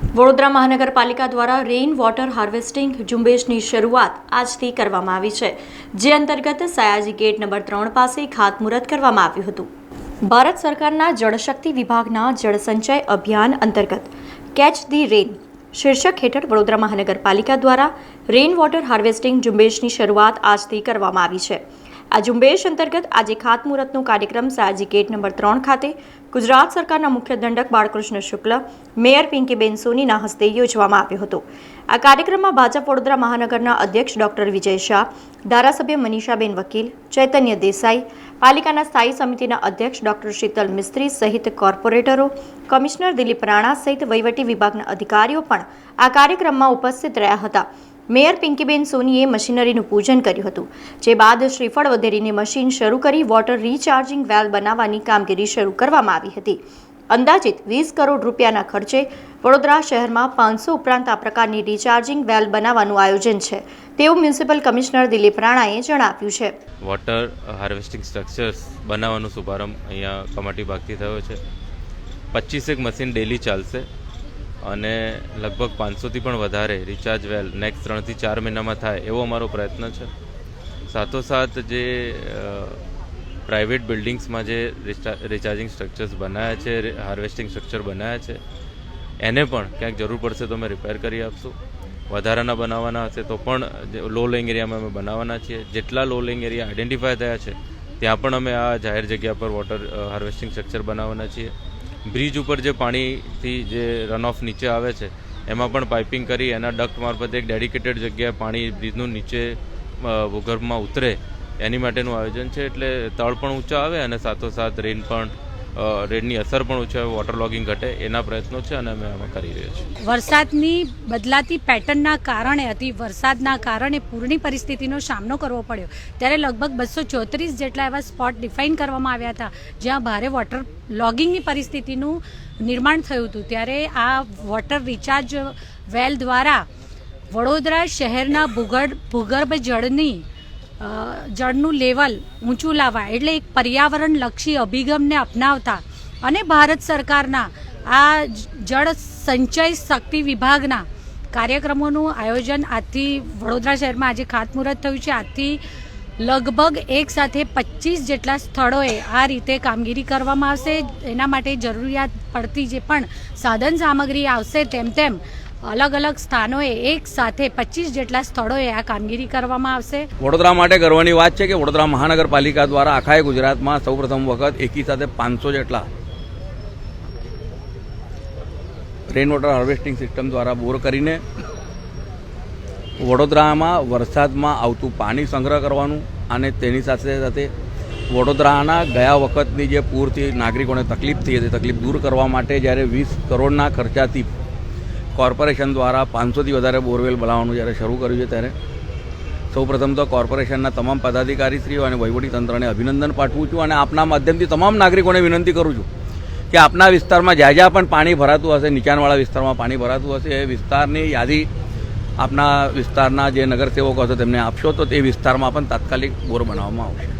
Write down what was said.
વડોદરા મહાનગરપાલિકા દ્વારા rain water harvesting ઝુંબેશની શરૂઆત આજથી કરવામાં આવી છે, જે અંતર્ગત સયાજી ગેટ નંબર ત્રણ પાસે ખાતમુહૂર્ત કરવામાં આવ્યું હતું. ભારત સરકારના જળશક્તિ વિભાગના જળસંચય અભિયાન અંતર્ગત કેચ ધી રેન શીર્ષક હેઠળ વડોદરા મહાનગરપાલિકા દ્વારા રેઇન વોટર હાર્વેસ્ટિંગ ઝુંબેશની શરૂઆત આજથી કરવામાં આવી છે. આ ઝુંબેશ અંતર્ગત આજે ખાતમુહૂર્તનો કાર્યક્રમ સાજી ગેટ નંબર ત્રણ ખાતે ગુજરાત સરકારના મુખ્ય દંડક બાળકૃષ્ણ શુક્લ, મેયર પિંકીબેન સોનીના હસ્તે યોજવામાં આવ્યો હતો. આ કાર્યક્રમમાં ભાજપ વડોદરા મહાનગરના અધ્યક્ષ ડોક્ટર વિજય શાહ, ધારાસભ્ય મનીષાબેન વકીલ, ચૈતન્ય દેસાઈ, પાલિકાના સ્થાયી સમિતિના અધ્યક્ષ ડોક્ટર શીતલ મિસ્ત્રી સહિત કોર્પોરેટરો, કમિશનર દિલીપ રાણા સહિત વહીવટી વિભાગના અધિકારીઓ પણ આ કાર્યક્રમમાં ઉપસ્થિત રહ્યા હતા. મેયર પિંકીબેન સોનીએ મશીનરીનું પૂજન કર્યું હતું, જે બાદ શ્રીફળ વધેરીને મશીન શરૂ કરી વોટર રિચાર્જિંગ વેલ બનાવવાની કામગીરી શરૂ કરવામાં આવી હતી. અંદાજિત વીસ કરોડ રૂપિયાના ખર્ચે વડોદરા શહેરમાં પાંચસો ઉપરાંત આ પ્રકારની રિચાર્જિંગ વેલ બનાવવાનું આયોજન છે, તેવું મ્યુનિસિપલ કમિશનર દિલીપ રાણાએ જણાવ્યું છે. વોટર હાર્વેસ્ટિંગ સ્ટ્રક્ચર્સ બનાવવાનો શુભારંભ અહીંયા કમાટી ભાગથી થયો છે. પચીસેક મશીન ડેલી ચાલશે. અને લગભગ પાંચસોથી પણ વધારે રિચાર્જ વેલ નેક્સ્ટ ત્રણથી ચાર મહિનામાં થાય એવો અમારો પ્રયત્ન છે. સાથોસાથ જે પ્રાઇવેટ બિલ્ડિંગ્સમાં જે રિચાર્જિંગ સ્ટ્રક્ચર્સ બનાવ્યા છે હાર્વેસ્ટિંગ સ્ટ્રક્ચર બનાવ્યા છે, એને પણ ક્યાંક જરૂર પડશે તો અમે રિપેર કરી આપશું. વધારાના બનાવવાના હશે તો પણ લો લેંગ એરિયામાં અમે બનાવવાના છીએ. જેટલા લો લેંગ એરિયા આઈડેન્ટિફાય થયા છે, ત્યાં પણ અમે આ જાહેર જગ્યા પર વોટર હાર્વેસ્ટિંગ સ્ટ્રક્ચર બનાવવાના છીએ. બ્રિજ ઉપર જે પાણીથી જે રન ઓફ નીચે આવે છે, એમાં પણ પાઇપિંગ કરી, એના ડક્ટ મારફતે એક ડેડિકેટેડ જગ્યાએ પાણી બ્રિજનું નીચે ભૂગર્ભમાં ઉતરે. એની માટેનું આયોજન છે, એટલે તળ પણ ઊંચા આવે અને સાથોસાથ રેન પણ અ, રેનની અસર પણ ઓછી આવે વોટર લોગિંગ ઘટે એના પ્રયત્નો છે અને અમે આમાં કરી રહ્યા છીએ. વરસાદની બદલાતી પેટર્નના કારણે અતિ વરસાદના કારણે પૂરની પરિસ્થિતિનો સામનો કરવો પડ્યો. ત્યારે લગભગ બસો ચોત્રીસ જેટલા એવા સ્પોટ ડિફાઇન કરવામાં આવ્યા હતા જ્યાં ભારે વોટર લોગિંગની પરિસ્થિતિનું નિર્માણ થયું હતું. ત્યારે આ વોટર રિચાર્જ વેલ દ્વારા વડોદરા શહેરના ભૂગર્ભ ભૂગર્ભ જળની જળનું લેવલ ઊંચું લાવવા એટલે એક પર્યાવરણલક્ષી અભિગમને અપનાવતા અને ભારત સરકારના આ જળ સંચય શક્તિ વિભાગના કાર્યક્રમોનું આયોજન આજથી વડોદરા શહેરમાં આજે ખાતમુહૂર્ત થયું છે. આજથી લગભગ એક સાથે પચીસ જેટલા સ્થળોએ આ રીતે કામગીરી કરવામાં આવશે. એના માટે જરૂરિયાત પડતી જે પણ સાધન સામગ્રી આવશે, તેમ તેમ અલગ અલગ સ્થાનોએ એક સાથે પચીસ જેટલા સ્થળોએ આ કામગીરી કરવામાં આવશે. વડોદરા માટે ગર્વની વાત છે કે વડોદરા મહાનગરપાલિકા દ્વારા આખાય ગુજરાતમાં સૌપ્રથમ વખત એકી સાથે પાંચસો જેટલા રેન વોટર હાર્વેસ્ટિંગ સિસ્ટમ દ્વારા બોર કરીને વડોદરામાં વરસાદમાં આવતું પાણી સંગ્રહ કરવાનું અને તેની સાથે સાથે વડોદરાના ગયા વખતની જે પૂરથી નાગરિકોને તકલીફ થઈ હતી, તકલીફ દૂર કરવા માટે જ્યારે વીસ કરોડના ખર્ચાથી કોર્પોરેશન દ્વારા પાંચસોથી વધારે બોરવેલ બનાવવાનું જ્યારે શરૂ કર્યું છે ત્યારે, સૌપ્રથમ તો કોર્પોરેશનના તમામ પદાધિકારીશ્રીઓ અને વહીવટી તંત્રને અભિનંદન પાઠવું છું અને આપના માધ્યમથી તમામ નાગરિકોને વિનંતી કરું છું કે આપના વિસ્તારમાં જ્યાં જ્યાં પણ પાણી ભરાતું હશે, નીચાણવાળા વિસ્તારમાં પાણી ભરાતું હશે, એ વિસ્તારની યાદી આપના વિસ્તારના જે નગરસેવકો હશે તેમને આપશો તો તે વિસ્તારમાં પણ તાત્કાલિક બોર બનાવવામાં આવશે.